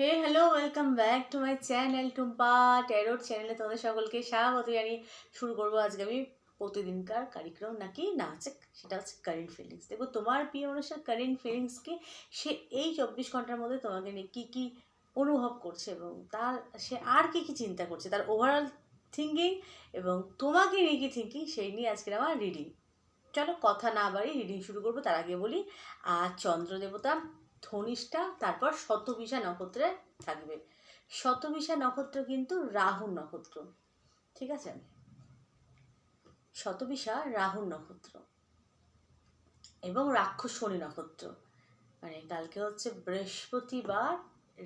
Hey hello welcome back to my channel Tumpa tarot চ্যানেলে তোমাদের সকলকে স্বাগত জানিয়ে শুরু করব আজকে আমি প্রতিদিনকার কারিক্রম নাকি না আছে সেটা হচ্ছে কারেন্ট ফিলিংস দেখো, তোমার প্রিয় মানুষের কারেন্ট ফিলিংসকে সে এই চব্বিশ ঘণ্টার মধ্যে তোমাকে নিয়ে কী কী অনুভব করছে এবং তার, সে আর কী কী চিন্তা করছে, তার ওভারঅল থিঙ্কিং এবং তোমাকে নিয়ে কী থিঙ্কিং সেই নিয়ে আজকের আমার রিডিং চলো, কথা না বাড়ি রিডিং শুরু করব, তার আগে বলি আর চন্দ্র দেবতা ধনিষ্ঠা, তারপর শতবিশা নক্ষত্রে থাকবে। শতবিশা নক্ষত্র কিন্তু রাহু নক্ষত্র, ঠিক আছে? শতবিশা রাহুর নক্ষত্র এবং রাক্ষস শনি নক্ষত্র। মানে কালকে হচ্ছে বৃহস্পতিবার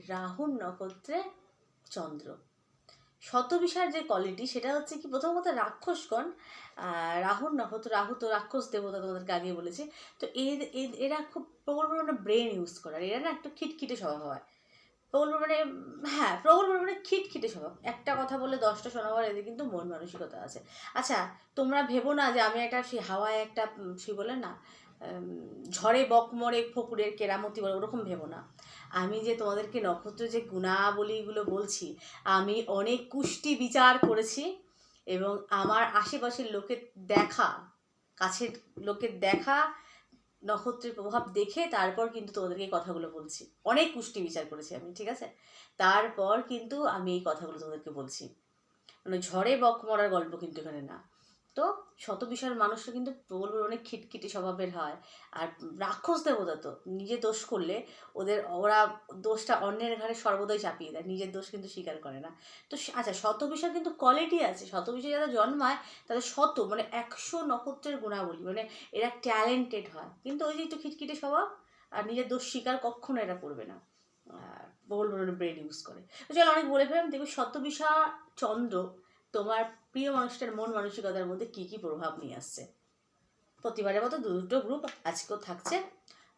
রাহুর নক্ষত্রে চন্দ্র। শতবিশার যে কোয়ালিটি সেটা হচ্ছে কি প্রথমত রাক্ষসগণ রাহুর নক্ষত্র রাহু তো রাক্ষস দেবতা তোমাদেরকে আগে বলেছি। তো এর, এর- খুব প্রবল পরিমাণে ব্রেন ইউজ করে, আর এরা না একটু খিটখিটে স্বভাব হয়। প্রবল পরিমাণে হ্যাঁ প্রবল পরিমাণে খিটখিটে স্বভাব। একটা কথা বলে দশটা শোনাবার এদের কিন্তু মন মানসিকতা আছে। আচ্ছা তোমরা ভেবো না যে আমি একটা সে হাওয়ায় একটা সে বলে না ঝড়ে বকমরে ফকুরের কেরামতি বলে ওরকম ভেবো না। আমি যে তোমাদেরকে নক্ষত্র যে গুণাবলীগুলো বলছি, আমি অনেক কুষ্টি বিচার করেছি এবং আমার আশেপাশের লোকের দেখা, কাছের লোকের দেখা, নক্ষত্রের প্রভাব দেখে তারপর কিন্তু তোমাদেরকে এই কথাগুলো বলছি। অনেক কুষ্টি বিচার করেছি আমি, ঠিক আছে? তারপর কিন্তু আমি এই কথাগুলো তোমাদেরকে বলছি। মানে ঝড়ে বক মরার গল্প কিন্তু এখানে না। তো শত বিষয়ের মানুষরা কিন্তু প্রবল অনেক খিটখিটে স্বভাবের হয়। আর রাক্ষস দেবতা তো, নিজে দোষ করলে ওদের, ওরা দোষটা অন্যের ঘাড়ে সর্বদাই চাপিয়ে দেয়, নিজের দোষ কিন্তু স্বীকার করে না। তো আচ্ছা শত বিষয় কিন্তু কোয়ালিটি আছে। শত বিষয় যারা জন্মায়, তাদের শত মানে একশো নক্ষত্রের গুণাবলী মানে এরা ট্যালেন্টেড হয়। কিন্তু ওই যে একটু খিটখিটে স্বভাব, আর নিজের দোষ স্বীকার কখনো এরা করবে না। বহুল ব্রেন ইউজ করে। তো চলো অনেক বলে ফেলাম দেখবে শতবিশা চন্দ্র তোমার প্রিয় মানুষটার মন মানসিকতার মধ্যে কী কী প্রভাব নিয়ে আসছে? প্রতিবারের মতো দুটো গ্রুপ আজকেও থাকছে।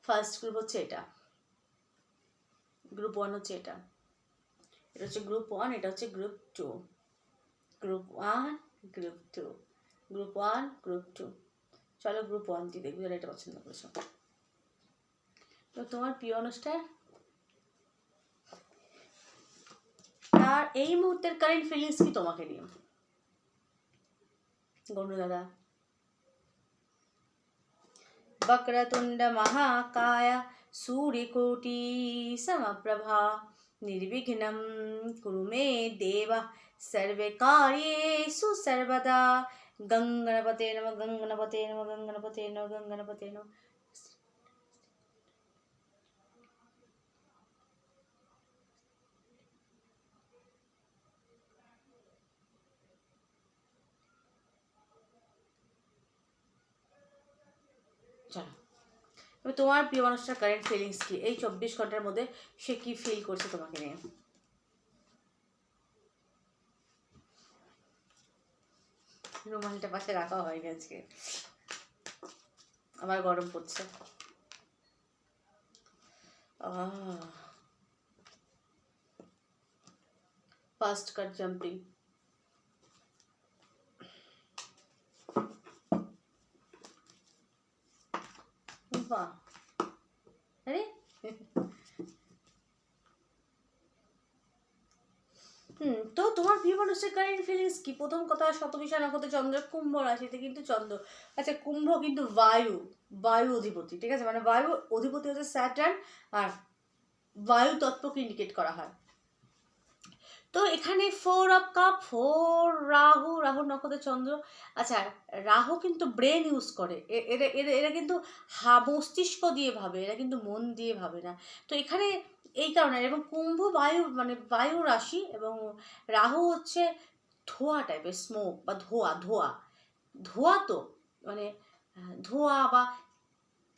ফার্স্ট গ্রুপ হচ্ছে এটা। গ্রুপ ওয়ান হচ্ছে এটা। এটা হচ্ছে গ্রুপ ওয়ান এটা হচ্ছে group two group one group two group one group two চলো গ্রুপ ওয়ান দিয়ে দেখবি এটা পছন্দ করেছ। তো তোমার প্রিয় অনুষ্ঠান আর এই মুহূর্তের কারেন্ট ফিলিংস কি তোমাকে নিয়ে? గొడుగదా వక్రతుండ మహాకాయ సూర్యకోటి సమప్రభా నిర్విఘ్నం కురు మే దేవ సర్వకార్యేషు సర్వదా గంగణపతే నమ గంగణపతే నమ గంగణపతే నమ గంగణపతే నమ এবার তোমার প্রিয় মানুষটার কারেন্ট ফিলিংস কি? এই চব্বিশ ঘণ্টার মধ্যে সে কি ফিল করছে তোমাকে নিয়ে? রুমালটা পাশে রাখা হয়নি আজকে। আবার গরম পড়ছে। ফার্স্ট কাট জাম্পিং বাহ আরে হুম তো মানুষের কারেন্ট ফিলিংস কি? প্রথম কথা, শতবিশা নক্ষত্র চন্দ্র, কুম্ভ রাশিতে কিন্তু চন্দ্র। আচ্ছা কুম্ভ কিন্তু বায়ু বায়ু অধিপতি, ঠিক আছে? মানে বায়ু অধিপতি হচ্ছে স্যাটার্ন আর বায়ু তত্ত্বকে ইন্ডিকেট করা হয়। তো এখানে four of cup four Rahu Rahu নক্ষত্র চন্দ্র। আচ্ছা রাহু কিন্তু ব্রেন ইউজ করে। এরা এরা এরা কিন্তু হা, মস্তিষ্ক দিয়ে ভাবে, এরা কিন্তু মন দিয়ে ভাবে না। তো এখানে এই কারণে, এবং কুম্ভ বায়ু মানে বায়ু রাশি এবং রাহু হচ্ছে ধোয়া টাইপের স্মোক বা ধোয়া ধোয়া। ধোয়া তো মানে ধোয়া বা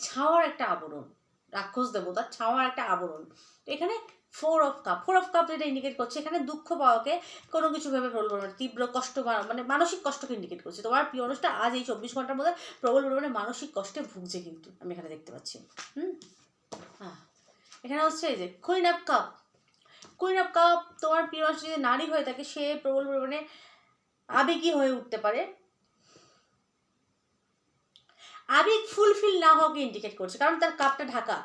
ছাওয়ার একটা আবরণ, রাক্ষস দেবতার ছাওয়ার একটা আবরণ। এখানে four of cup four of cup যেটা ইন্ডিকেট করছে, এখানে দুঃখ পাওয়াকে কোনো কিছু ভেবে প্রবল পরিমাণে তীব্র কষ্ট মানে মানসিক কষ্টকে ইন্ডিকেট করছে। তোমার প্রিয় অনুষ্ঠান আজ এই চব্বিশ ঘণ্টার মধ্যে প্রবল পরিমাণে মানসিক কষ্টে ভুগছে কিন্তু, আমি এখানে দেখতে পাচ্ছি। হুম? হ্যাঁ এখানে হচ্ছে যে queen of cup queen of cup তোমার প্রিয় যদি নারী হয়ে থাকে, সে প্রবল পরিমাণে আবেগী হয়ে উঠতে পারে। আবেগ ফুলফিল না হওয়াকে ইন্ডিকেট করছে, কারণ তার কাপটা ঢাকা।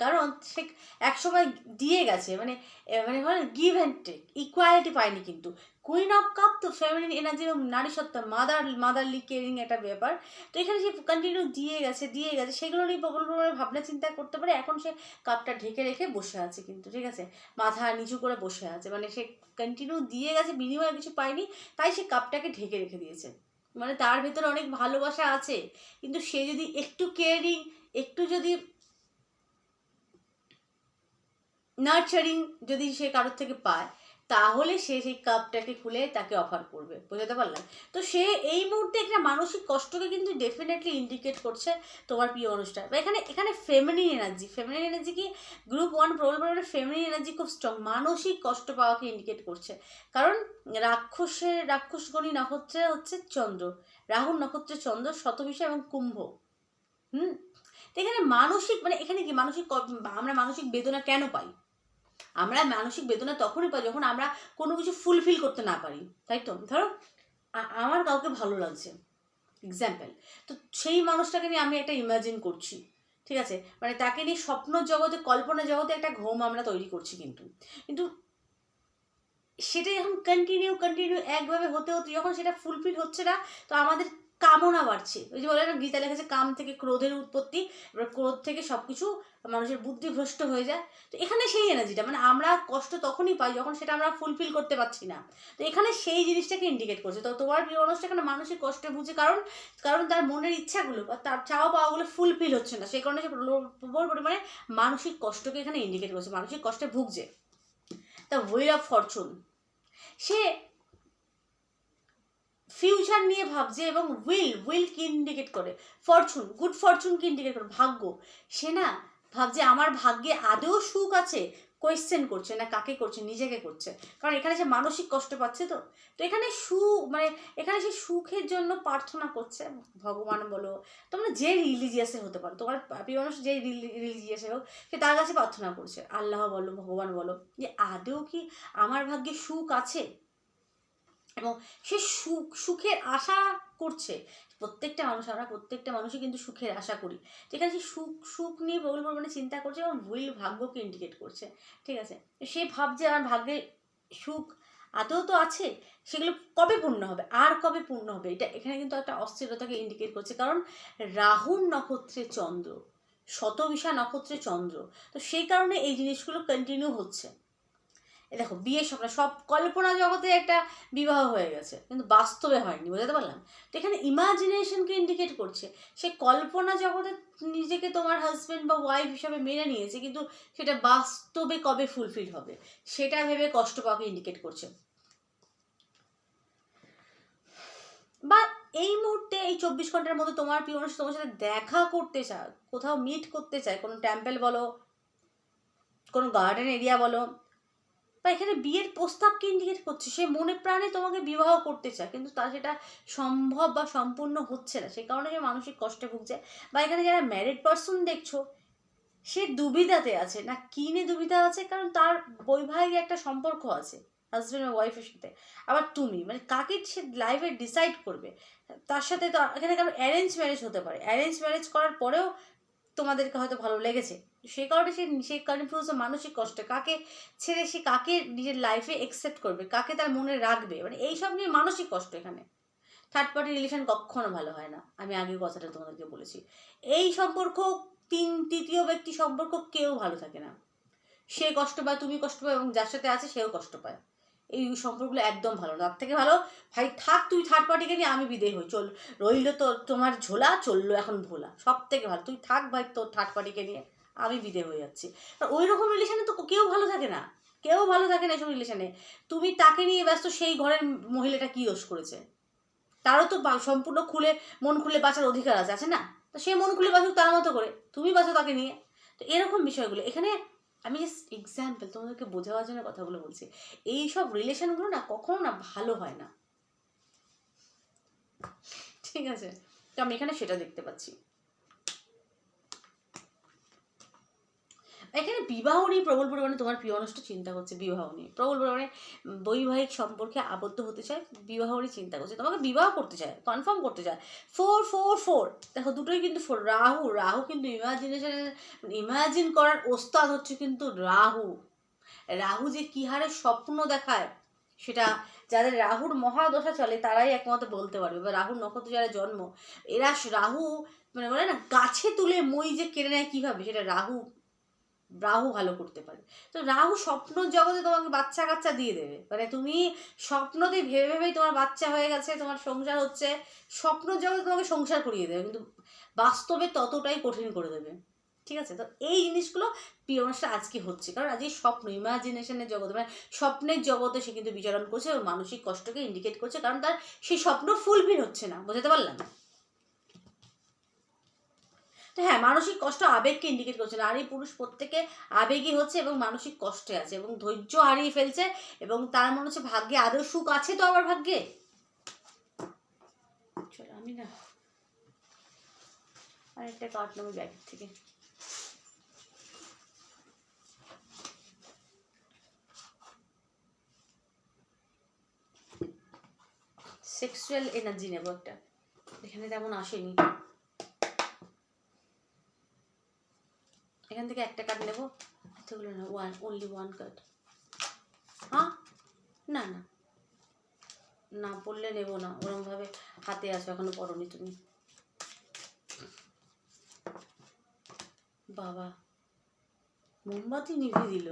কারণ সে একসময় দিয়ে গেছে মানে এ, মানে গিভ অ্যান্ড টেক ইকুয়ালিটি পায়নি কিন্তু। কুইন অফ কাপ তো ফেমিনিন এনার্জি এবং নারী সত্তা মাদার মাদারলি কেয়ারিং একটা ব্যাপার। তো এখানে সে কন্টিনিউ দিয়ে গেছে দিয়ে গেছে সেগুলো নিয়ে প্রবল প্রবল ভাবনা চিন্তা করতে পারে এখন সে কাপটা ঢেকে রেখে বসে আছে কিন্তু ঠিক আছে? মাথা নিচু করে বসে আছে মানে সে কন্টিনিউ দিয়ে গেছে বিনিময়ে কিছু পায়নি তাই সে কাপটাকে ঢেকে রেখে দিয়েছে। মানে তার ভেতরে অনেক ভালোবাসা আছে কিন্তু সে যদি একটু কেয়ারিং একটু যদি নার্চারিং যদি সে কারোর থেকে পায়, তাহলে সে সেই কাপটাকে খুলে তাকে অফার করবে। বোঝাতে পারলাম? তো সে এই মুহূর্তে একটা মানসিক কষ্টকে কিন্তু ডেফিনেটলি ইন্ডিকেট করছে তোমার প্রিয় অনুষ্ঠান বা এখানে এখানে ফেমিনিন এনার্জি ফেমিনিন এনার্জি কি? গ্রুপ ওয়ান প্রবল প্রবলের ফেমিনিন এনার্জি খুব স্ট্রং মানসিক কষ্ট পাওয়াকে ইন্ডিকেট করছে। কারণ রাক্ষসের রাক্ষসগণী নক্ষত্রে হচ্ছে চন্দ্র। রাহুর নক্ষত্রে চন্দ্র, শতবিশা এবং কুম্ভ। হুম? এখানে মানসিক মানে এখানে কি মানসিক আমরা মানসিক বেদনা কেন পাই? আমরা মানসিক বেদনা তখনই পাই যখন আমরা কোনো কিছু ফুলফিল করতে না পারি, তাই তো? ধরো আমার কাউকে ভালো লাগছে এক্সাম্পল তো সেই মানুষটাকে নিয়ে আমি একটা ইমাজিন করছি, ঠিক আছে? মানে তাকে নিয়ে স্বপ্ন জগতে, কল্পনা জগতে একটা ঘুম আমরা তৈরি করছি কিন্তু। কিন্তু সেটা যখন কন্টিনিউ কন্টিনিউ একভাবে হতে হতে, যখন সেটা ফুলফিল হচ্ছে না, তো আমাদের কামনা বাড়ছে। ওই যে বলে গীতা লেখা কাম থেকে ক্রোধের উৎপত্তি, এবার ক্রোধ থেকে সব কিছু মানুষের বুদ্ধি ভ্রষ্ট হয়ে যায়। তো এখানে সেই এনার্জিটা মানে আমরা কষ্ট তখনই পাই যখন সেটা আমরা ফুলফিল করতে পারছি না। তো এখানে সেই জিনিসটাকে ইন্ডিকেট করছে। তো তোমার প্রিয় মানুষটা এখানে মানসিক কষ্টে বুঝে কারণ কারণ তার মনের ইচ্ছাগুলো বা তার চাওয়া পাওয়াগুলো ফুলফিল হচ্ছে না। সেই কারণে সে প্রবল- পরিমাণে মানসিক কষ্টকে এখানে ইন্ডিকেট করছে, মানসিক কষ্টে ভুগছে। দ্য ওয়ে অফ ফরচুন সে ফিউচার নিয়ে ভাবছে এবং উইল উইল কি ইন্ডিকেট করে। ফরচুন গুড ফরচুন কি ইন্ডিকেট করে, ভাগ্য। সে না ভাবছে, আমার ভাগ্যে আদৌ সুখ আছে? কোয়েশ্চেন করছে, না কাকে করছে, নিজেকে করছে। কারণ এখানে সে মানসিক কষ্ট পাচ্ছে তো। তো এখানে সু মানে এখানে সে সুখের জন্য প্রার্থনা করছে। ভগবান বলো, তোমরা যে রিলিজিয়াসে হতে পারো, তোমার প্রিয় মানুষ যে রিলিজিয়াসে হোক, সে তার কাছে প্রার্থনা করছে। আল্লাহ বলো, ভগবান বলো, যে আদৌ কি আমার ভাগ্যে সুখ আছে? এবং সে সুখ, সুখের আশা করছে। প্রত্যেকটা মানুষ, আমরা প্রত্যেকটা মানুষই কিন্তু সুখের আশা করি। যেখানে সে সুখ সুখ নিয়ে বহুল পরিমাণে চিন্তা করছে এবং উইল ভাগ্যকে ইন্ডিকেট করছে। ঠিক আছে? সে ভাবছে আমার ভাগ্যে সুখ আদৌ তো আছে? সেগুলো কবে পূর্ণ হবে? আর কবে পূর্ণ হবে? এটা এখানে কিন্তু একটা অস্থিরতাকে ইন্ডিকেট করছে। কারণ রাহুর নক্ষত্রে চন্দ্র শতবিশা নক্ষত্রে চন্দ্র, তো সেই কারণে এই জিনিসগুলো কন্টিনিউ হচ্ছে। দেখো, বিয়ের স্বপ্ন সব কল্পনা জগতে একটা বিবাহ হয়ে গেছে, কিন্তু বাস্তবে হয়নি বোঝাতে পারলাম? তো এখানে ইমাজিনেশনকে ইন্ডিকেট করছে, সে কল্পনা জগতে নিজেকে তোমার হাজব্যান্ড বা ওয়াইফ হিসাবে মেনে নিয়েছে, কিন্তু সেটা বাস্তবে কবে ফুলফিল হবে? সেটা ভেবে কষ্ট পাওয়াকে ইন্ডিকেট করছে। বা এই মুহূর্তে, এই চব্বিশ ঘণ্টার মধ্যে তোমার প্রিয় মানুষ তোমার সাথে দেখা করতে চায়, কোথাও মিট করতে চায়, কোনো টেম্পেল বলো, কোনো গার্ডেন এরিয়া বলো বা এখানে বিয়ের প্রস্তাবকে ইন্ডিকেট করছে? সে মনে প্রাণে তোমাকে বিবাহ করতে চায়, কিন্তু তা সেটা সম্ভব বা সম্পূর্ণ হচ্ছে না। সেই কারণে সে মানসিক কষ্টে ভুগছে। বা এখানে যারা ম্যারিড পার্সন দেখছ, সে দুবিধাতে আছে। না কিনে দুবিধা আছে? কারণ তার বৈবাহিক একটা সম্পর্ক আছে হাজব্যান্ড আর ওয়াইফের সাথে। আবার তুমি মানে কাকে সে লাইফে ডিসাইড করবে? তার সাথে তো এখানে কারণ অ্যারেঞ্জ ম্যারেজ হতে পারে। অ্যারেঞ্জ ম্যারেজ করার পরেও তোমাদেরকে হয়তো ভালো লেগেছে। সেই কারণে সে সে কনফিউজ মানসিক কষ্ট। কাকে ছেড়ে সে কাকে নিজের লাইফে একসেপ্ট করবে? কাকে তার মনে রাখবে? মানে এইসব নিয়ে মানসিক কষ্ট এখানে। থার্ড পার্টি রিলেশন কখনো ভালো হয় না। আমি আগের কথাটা তোমাদেরকে বলেছি। এই সম্পর্ক, তিন, তৃতীয় ব্যক্তি সম্পর্ক কেউ ভালো থাকে না। সে কষ্ট পায়, তুমি কষ্ট পায় এবং যার সাথে আছে সেও কষ্ট পায়। এই সম্পর্কগুলো একদম ভালো না। তার থেকে ভালো, ভাই, থাক, তুই থার্ড পার্টিকে নিয়ে আমি বিদেয় হই। চল, রইল তো তোমার ঝোলা, চলল এখন ভোলা। সব থেকে ভালো। তুই থাক ভাই তোর থার্ড পার্টিকে নিয়ে। আমি বিদেয় হয়ে যাচ্ছি। ওই রকম রিলেশনে তো কেউ ভালো থাকে না। কেউ ভালো থাকে না এসব রিলেশনে তুমি তাকে নিয়ে ব্যস্ত, সেই ঘরের মহিলাটা কি দোষ করেছে? তারও তো সম্পূর্ণ খুলে, মন খুলে বাঁচার অধিকার আছে আছে না? তো সে মন খুলে বাঁচুক তার মতো করে। তুমি বাঁচো তাকে নিয়ে। তো এরকম বিষয়গুলো। এখানে আমি জাস্ট এক্সাম্পল তোমাদেরকে বোঝাবার জন্য কথাগুলো বলছি। এই সব রিলেশনগুলো না কখনো না ভালো হয় না। ঠিক আছে? তো আমি এখানে সেটা দেখতে পাচ্ছি। এখানে বিবাহ নিয়ে প্রবল পরিমাণে তোমার প্রিয় মানুষটা চিন্তা করছে, বিবাহ নিয়ে। প্রবল পরিমাণে বৈবাহিক সম্পর্কে আবদ্ধ হতে চায়, বিবাহ নিয়ে চিন্তা করছে। তোমাকে বিবাহ করতে চায় কনফার্ম করতে চায়। ফোর ফোর ফোর দেখো, দুটোই কিন্তু ফোর রাহু রাহু কিন্তু ইমাজিনেশন ইমাজিন করার ওস্তাদ হচ্ছে কিন্তু রাহু। রাহু যে কী হারে স্বপ্ন দেখায়, সেটা যাদের রাহুর মহাদশা চলে, তারাই একমাত্র বলতে পারবে। বা রাহুর নক্ষত্র যারা জন্ম, এরা রাহু মানে বলে না, গাছে তুলে মই যে কেড়ে নেয় কীভাবে, সেটা রাহু রাহু ভালো করতে পারে। তো রাহু স্বপ্ন জগতে তোমাকে বাচ্চা কাচ্চা দিয়ে দেবে। মানে তুমি স্বপ্নতে ভেবে ভেবেই তোমার বাচ্চা হয়ে গেছে, তোমার সংসার হচ্ছে, স্বপ্ন জগতে তোমাকে সংসার করিয়ে দেবে, কিন্তু বাস্তবে ততটাই কঠিন করে দেবে। ঠিক আছে? তো এই জিনিসগুলো মানুষটা আজকে হচ্ছে। কারণ আজকে স্বপ্ন ইমাজিনেশনের জগতে মানে স্বপ্নের জগতে সে কিন্তু বিচরণ করছে এবং মানসিক কষ্টকে ইন্ডিকেট করছে, কারণ তার সেই স্বপ্ন ফুলফিল হচ্ছে না। বোঝাতে পারলাম? তো হ্যাঁ মানসিক কষ্ট আবেগকে ইন্ডিকেট করছে নারী পুরুষ প্রত্যেকে আবেগই হচ্ছে এবং মানসিক কষ্টে আছে এবং ধৈর্য হারিয়ে ফেলছে এবং তার মনে হচ্ছে ভাগ্যে আদৌ সুখ আছে তো আবার ভাগ্যে? আমি না আরেকটা কার্ড নেব ব্যাগের থেকে। সেক্সুয়াল এনার্জি নেব একটা। এখানে তেমন আসেনি। এখান থেকে একটা কার্ড নেব। এতগুলো না ওয়ান অনলি ওয়ান কার্ড হ্যাঁ না না। না পড়লে নেব না, ওরমভাবে হাতে আসো এখনও পড়নি তুমি। বাবা, মোমবাতি নিভে দিল।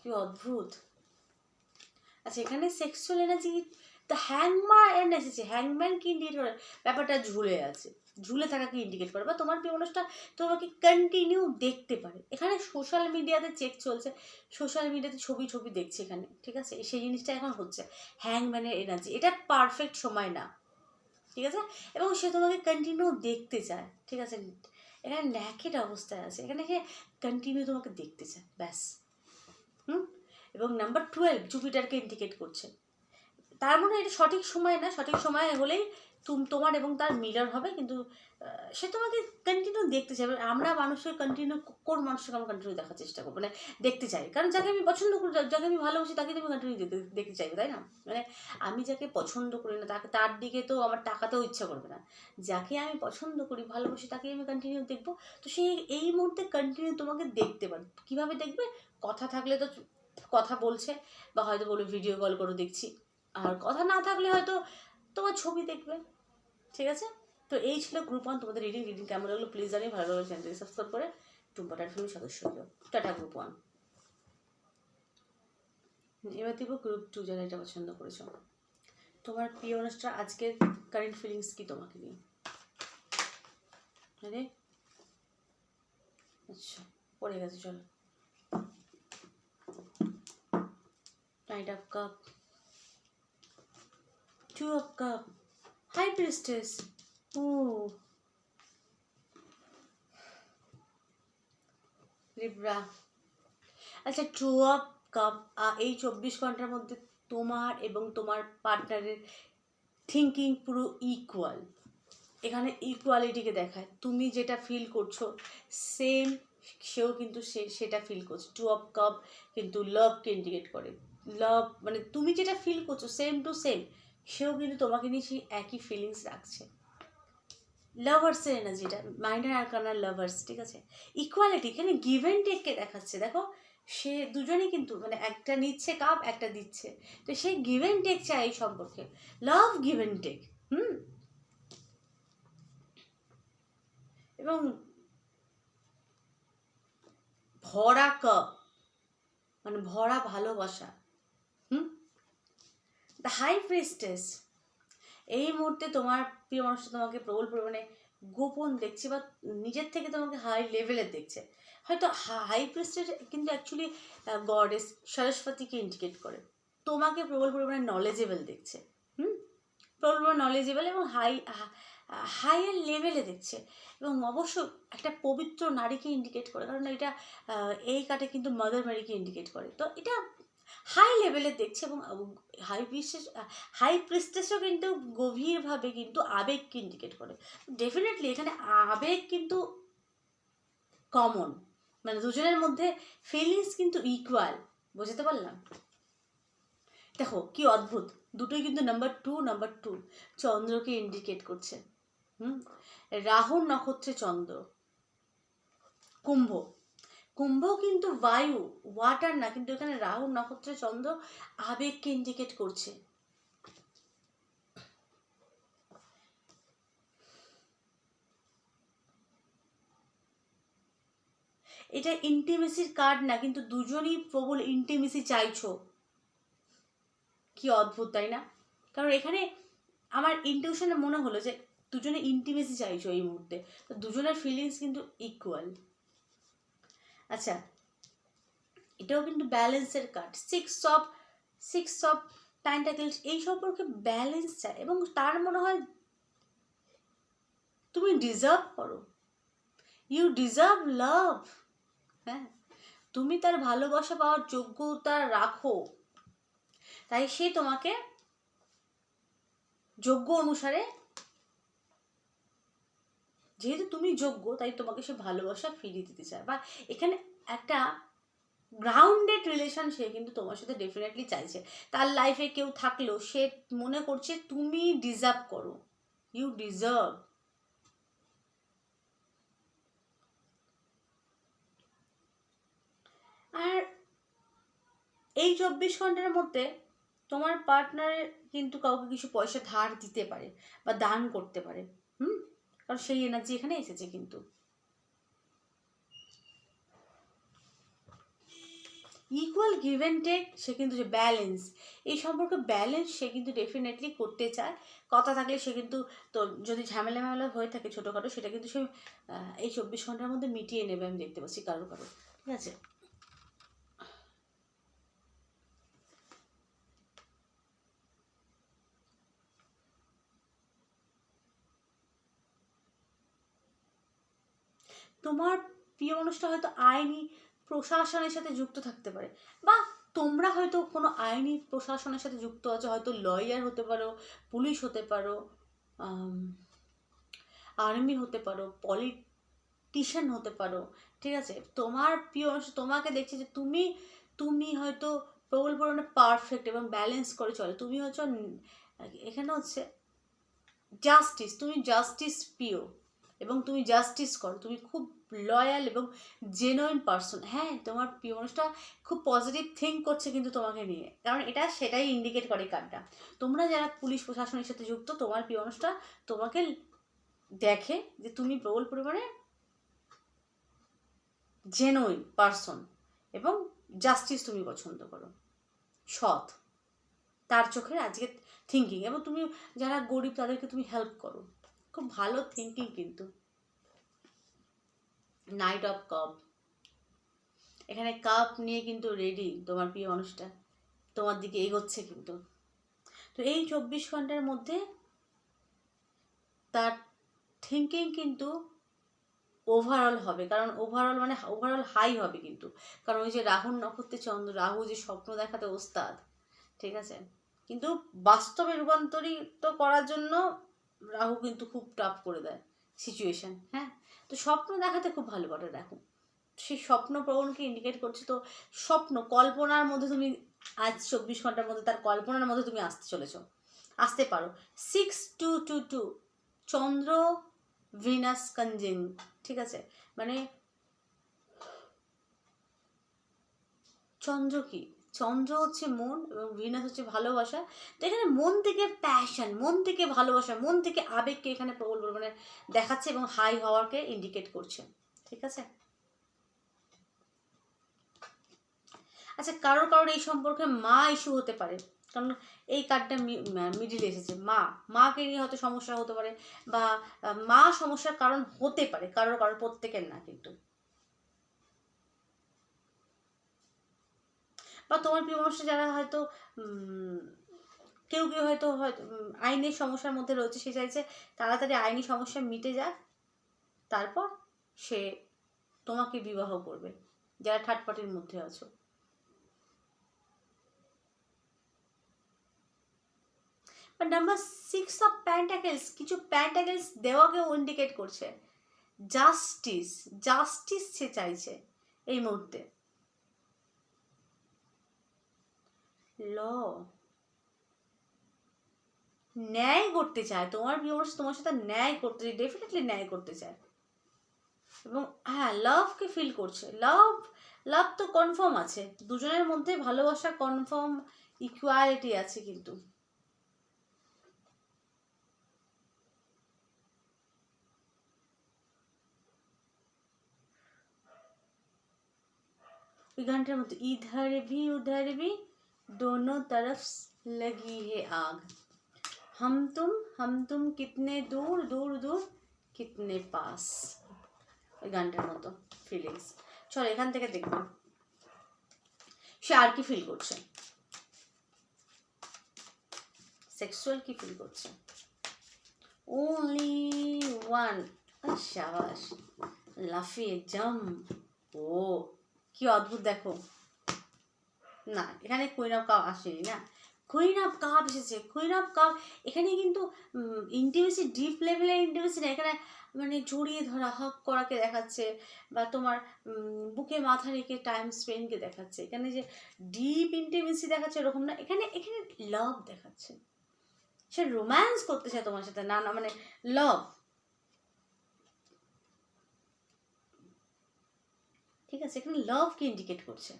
কি অদ্ভুত। আচ্ছা এখানে সেক্সুয়াল এনার্জি তো হ্যাংম্যান এসেছে হ্যাংম্যান কি ব্যাপারটা ঝুলে আছে। ঝুলে থাকাকে ইন্ডিকেট করে বা তোমার প্রিয় মানুষটা তোমাকে কন্টিনিউ দেখতে পারে। এখানে সোশ্যাল মিডিয়াতে চেক চলছে। সোশ্যাল মিডিয়াতে ছবি ছবি দেখছে এখানে, ঠিক আছে? সেই জিনিসটা এখন হচ্ছে হ্যাংম্যানের এনার্জি এটা পারফেক্ট সময় না, ঠিক আছে? এবং সে তোমাকে কন্টিনিউ দেখতে চায়, ঠিক আছে? এখানে ন্যাকেট অবস্থায় আছে। এখানে সে কন্টিনিউ তোমাকে দেখতে চায়, ব্যাস। হুম? এবং নাম্বার টুয়েলভ জুপিটারকে ইন্ডিকেট করছে। তার মানে এটা সঠিক সময় না, সঠিক সময় হলেই তুম, তোমার এবং তার মিলন হবে, কিন্তু সে তোমাকে কন্টিনিউ দেখতে চাই আমরা মানুষের কন্টিনিউ কোন মানুষকে আমরা কন্টিনিউ দেখার চেষ্টা করব? মানে দেখতে চাই। কারণ যাকে আমি পছন্দ করি যাকে আমি ভালোবাসি, তাকে তো আমি কন্টিনিউ দেখতে চাইব, তাই না? মানে আমি যাকে পছন্দ করি না, তাকে, তার দিকে তো আমার টাকাতেও ইচ্ছা করবে না। যাকে আমি পছন্দ করি, ভালোবাসি তাকে আমি কন্টিনিউ দেখব। তো সে এই মুহূর্তে কন্টিনিউ তোমাকে দেখতে পারে, কীভাবে দেখবে? কথা থাকলে তো কথা বলছে, বা হয়তো বলবে, ভিডিও কল করে, দেখছি। আর কথা না থাকলে হয়তো তোমার ছবি দেখবে, ঠিক আছে? তো এই ছিল গ্রুপ ওয়ান তোমাদের রিডিং রিডিং কেমন লাগল প্লিজ জানিয়ে ভালো লাগল চ্যানেলটি সাবস্ক্রাইব করে টুম্পাটার ফ্যামিলির সদস্য হলো টাটা গ্রুপ ওয়ান এবার দিব গ্রুপ টু যারা এটা পছন্দ করেছ। তোমার প্রিয় অনুষ্ঠান আজকের কারেন্ট ফিলিংস কি তোমাকে নিয়ে? আরে আচ্ছা পড়ে গেছে, চলো। Knight of Cup. Two of Cup. High Priestess. Ooh. Libra আচ্ছা টু অফ কাপ এই চব্বিশ ঘণ্টার মধ্যে তোমার এবং তোমার পার্টনারের থিঙ্কিং পুরো ইকুয়াল এখানে ইকুয়ালিটিকে দেখায় তুমি যেটা ফিল করছ সেম সেও কিন্তু সে সেটা ফিল করছে টু অফ কাপ কিন্তু লাভকে ইন্ডিকেট করে লাভ মানে তুমি যেটা ফিল করছ সেম টু সেম সেও কিন্তু তোমাকে নিয়ে সেই একই ফিলিংস রাখছে। লাভার্সের এনার্জিটা মাইন্ডার আর কানার লাভার্স ঠিক আছে? ইকুয়ালিটি এখানে গিভ অ্যান্ড টেককে দেখাচ্ছে। দেখো, সে দুজনেই কিন্তু মানে একটা নিচ্ছে কাপ একটা দিচ্ছে। তো সে গিভ অ্যান্ড টেক চায় এই সম্পর্কে। Love give and take hmm? এবং ভরা কাপ মানে ভরা ভালোবাসা। দ্য হাই প্রিস্টেস এই মুহূর্তে তোমার প্রিয় মানুষটা তোমাকে প্রবল পরিমাণে গোপন দেখছে বা নিজের থেকে তোমাকে হাই লেভেলের দেখছে। হয়তো হাই প্রিস্টের কিন্তু অ্যাকচুয়ালি গডেস সরস্বতীকে ইন্ডিকেট করে। তোমাকে প্রবল পরিমাণে নলেজেবল দেখছে। হুম? প্রবল পরিমাণে নলেজেবল এবং হাই হাইয়ার লেভেলে দেখছে। এবং অবশ্য একটা পবিত্র নারীকে ইন্ডিকেট করে। কারণ এটা এই কাটে কিন্তু মাদার ম্যারিকে ইন্ডিকেট করে। তো এটা হাই লেভেলে দেখছে এবং হাই প্রিস্টেস হাই প্রিস্টেসও কিন্তু গভীরভাবে কিন্তু আবেগকে ইন্ডিকেট করে। ডেফিনেটলি এখানে আবেগ কিন্তু কমন মানে দুজনের মধ্যে ফিলিংস কিন্তু ইকুয়াল বুঝতে পারলাম? দেখো, কি অদ্ভুত। দুটোই কিন্তু নাম্বার টু নাম্বার টু চন্দ্রকে ইন্ডিকেট করছে। হুম? রাহুর নক্ষত্রে চন্দ্র। কুম্ভ। কুম্ভ কিন্তু বায়ু ওয়াটার না, কিন্তু এখানে রাহু, নক্ষত্রে, চন্দ্র আবেগকে ইন্ডিকেট করছে। এটা ইন্টিমেসির কার্ড না, কিন্তু দুজনই প্রবল ইন্টিমেসি চাইছো। কি অদ্ভুত, তাই না? কারণ এখানে আমার ইনটিউশনে মনে হলো যে, দুজনে ইন্টিমেসি চাইছো এই মুহূর্তে। তো দুজনের ফিলিংস কিন্তু ইকুয়াল আচ্ছা এটাও কিন্তু ব্যালেন্সের card. Six of six of pentacles এই সম্পর্কে ব্যালেন্স চায় এবং তার মনে হয় তুমি ডিজার্ভ করো। ইউ ডিজার্ভ লাভ হ্যাঁ তুমি তার ভালোবাসা পাওয়ার যোগ্যতা রাখো। তাই সে তোমাকে যোগ্য অনুসারে যেহেতু তুমি যোগ্য, তাই তোমাকে সে ভালোবাসা ফিরিয়ে দিতে চায়। বা এখানে একটা গ্রাউন্ডেড রিলেশন সে কিন্তু তোমার সাথে ডেফিনেটলি চাইছে। তার লাইফে কেউ থাকলেও সে মনে করছে, তুমি ডিজার্ভ করো। ইউ ডিজার্ভ আর এই চব্বিশ ঘণ্টার মধ্যে তোমার পার্টনারের কিন্তু কাউকে কিছু পয়সা ধার দিতে পারে বা দান করতে পারে। হুম? কারণ সেই এনার্জি এখানে এসেছে কিন্তু। ইকুয়াল গিভ অ্যান্ড টেক সে কিন্তু যে ব্যালেন্স এই সম্পর্কে ব্যালেন্স সে কিন্তু ডেফিনেটলি করতে চায়। কথা থাকলে সে কিন্তু তো যদি ঝামেলা ম্যামেলা হয়ে থাকে ছোটোখাটো, সেটা কিন্তু সে এই চব্বিশ ঘণ্টার মধ্যে মিটিয়ে নেবে, আমি দেখতে পাচ্ছি কারও কারও ঠিক আছে? তোমার প্রিয় মানুষটা হয়তো আইনি প্রশাসনের সাথে যুক্ত থাকতে পারে। বা তোমরা হয়তো কোনো আইনি প্রশাসনের সাথে যুক্ত আছো, হয়তো লয়ার হতে পারো, পুলিশ হতে পারো আর্মি হতে পারো পলিটিশিয়ান হতে পারো, ঠিক আছে? তোমার প্রিয় মানুষ তোমাকে দেখছে যে তুমি তুমি হয়তো প্রবল পরিমাণে পারফেক্ট এবং ব্যালেন্স করে চলে। তুমি হচ্ছে, এখানে হচ্ছে জাস্টিস তুমি জাস্টিস প্রিয়। এবং তুমি জাস্টিস করো, তুমি খুব লয়াল এবং জেনুইন পার্সন হ্যাঁ তোমার প্রিয় মানুষটা খুব পজিটিভ থিঙ্ক করছে কিন্তু তোমাকে নিয়ে। কারণ এটা সেটাই ইন্ডিকেট করে কার্ডটা তোমরা যারা পুলিশ প্রশাসনের সাথে যুক্ত, তোমার প্রিয় মানুষটা তোমাকে দেখে যে তুমি প্রবল পরিমাণে জেনুইন পার্সন এবং জাস্টিস তুমি পছন্দ করো। সৎ। তার চোখে আজকে থিঙ্কিং এবং তুমি যারা গরিব তাদেরকে তুমি হেল্প করো। খুব ভালো থিঙ্কিং কিন্তু। নাইট অফ কাপ এখানে কাপ নিয়ে কিন্তু রেডি তোমার প্রিয় মানুষটা। তোমার দিকে এগোচ্ছে কিন্তু। তো এই চব্বিশ ঘণ্টার মধ্যে তার থিঙ্কিং কিন্তু ওভারঅল হবে। কারণ ওভারঅল মানে ওভারঅল হাই হবে কিন্তু। কারণ ওই যে রাহুল নক্ষত্রে চন্দ্র, রাহু যে স্বপ্ন দেখাতে ওস্তাদ, ঠিক আছে? কিন্তু বাস্তবে রূপান্তরিত করার জন্য রাহু কিন্তু খুব টাফ করে দেয় সিচুয়েশন হ্যাঁ? তো স্বপ্ন দেখাতে খুব ভালো করে রাহু। সেই স্বপ্ন প্রবণকে ইন্ডিকেট করছে তো স্বপ্ন, কল্পনার মধ্যে তুমি আজ চব্বিশ ঘণ্টার মধ্যে তার কল্পনার মধ্যে তুমি আসতে চলেছ। আসতে পারো। সিক্স টু টু টু চন্দ্র, ভিনাস কনজিং ঠিক আছে? মানে চন্দ্র কি? চন্দ্র হচ্ছে মন এবং ভিনাস হচ্ছে ভালোবাসা। তো এখানে মন থেকে প্যাশন মন থেকে ভালোবাসা, মন থেকে আবেগকে এখানে প্রবল পরিমাণে দেখাচ্ছে এবং হাই হওয়ারকে ইন্ডিকেট করছে। ঠিক আছে? আচ্ছা কারোর কারোর এই সম্পর্কে মা ইস্যু হতে পারে। কারণ এই কার্ডটা মিডিল এসেছে। মা, মাকে নিয়ে হয়তো সমস্যা হতে পারে বা মা সমস্যার কারণ হতে পারে, কারোর কারোর প্রত্যেকের না কিন্তু। বা তোমার প্রিয় মানুষটা যারা হয়তো কেউ কেউ হয়তো আইনের সমস্যার মধ্যে রয়েছে, সে চাইছে তাড়াতাড়ি আইনি সমস্যা মিটে যাক, তারপর সে তোমাকে বিবাহ করবে, যারা থার্ড মধ্যে আছো। But number six of pentacles কিছু প্যান্টাকেলস দেওয়াকেও ইন্ডিকেট করছে। জাস্টিস জাস্টিস সে চাইছে এই মুহূর্তে। ল। ন্যায় করতে চায়। তোমার মানুষ তোমার সাথে ন্যায় করতে চায় ডেফিনেটলি ন্যায় করতে চায়। এবং হ্যাঁ লাভকে ফিল করছে। লাভ লাভ তো কনফার্ম আছে। দুজনের মধ্যে ভালোবাসা কনফার্ম ইকুয়ালিটি আছে কিন্তু। ওই গানটার মতো ইধার ভি উধার ভি दोनों तरफ लगी है आग हम तुम हम तुम कितने दूर दूर दूर कितने पास ওই গানটার মতো ফিলিংস চল এখান থেকে দেখব সে আর কি ফিল করছে সেক্সুয়াল কি ফিল করছে ওনলি ওয়ান শাবাশ লাফিয়ে জাম ও কি অদ্ভুত দেখো না, এখানে কুইন অফ কাপ আসেনি, না? কুইন অফ কাপ এসেছে কুইন অফ কাপ এখানে কিন্তু ইন্টিমেসি ডিপ লেভেলের ইন্টিমেসি না, এখানে মানে জড়িয়ে ধরা হক করাকে দেখাচ্ছে বা তোমার বুকে মাথা রেখে টাইম স্পেন্ডকে দেখাচ্ছে। এখানে যে ডিপ ইন্টিমেসি দেখাচ্ছে এরকম না, এখানে এখানে লাভ দেখাচ্ছে। সে রোম্যান্স করতে চায় তোমার সাথে, না না মানে লাভ ঠিক আছে, এখানে লাভকে ইন্ডিকেট করছে।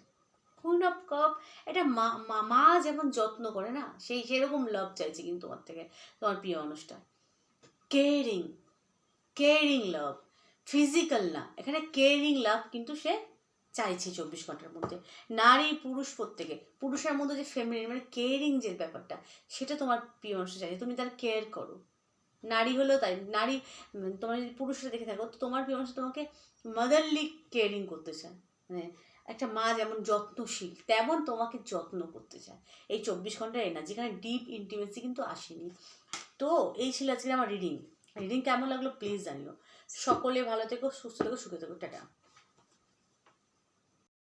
কুইন অফ কাপ, এটা মা, মা- যেমন যত্ন করে না, সেই সেরকম লাভ চাইছে কিন্তু তোমার থেকে, তোমার প্রিয় মানুষটা। কেয়ারিং কেয়ারিং লাভ ফিজিক্যাল না, এখানে কেয়ারিং লাভ কিন্তু সে চাইছে চব্বিশ ঘণ্টার মধ্যে। নারী, পুরুষ প্রত্যেকে, পুরুষের মধ্যে যে ফ্যামিলি মানে কেয়ারিং যে ব্যাপারটা, সেটা তোমার প্রিয় মানুষ চাইছে, তুমি তার কেয়ার করো। নারী হলেও তাই, নারী তোমার যদি পুরুষরা দেখে থাকো, তো তোমার প্রিয় মানুষ তোমাকে মাদারলি কেয়ারিং করতে চায়। মানে একটা মা যেমন যত্নশীল, তেমন তোমাকে যত্ন করতে চায়। এই চব্বিশ ঘণ্টার এনার্জি যেখানে ডিপ ইন্টিমেসি কিন্তু আসেনি। তো এই ছিল আজকে আমার রিডিং রিডিং কেমন লাগল প্লিজ জানিও। সকলে ভালো থেকো, সুস্থ থেকো, সুখে থেকো, টাটা।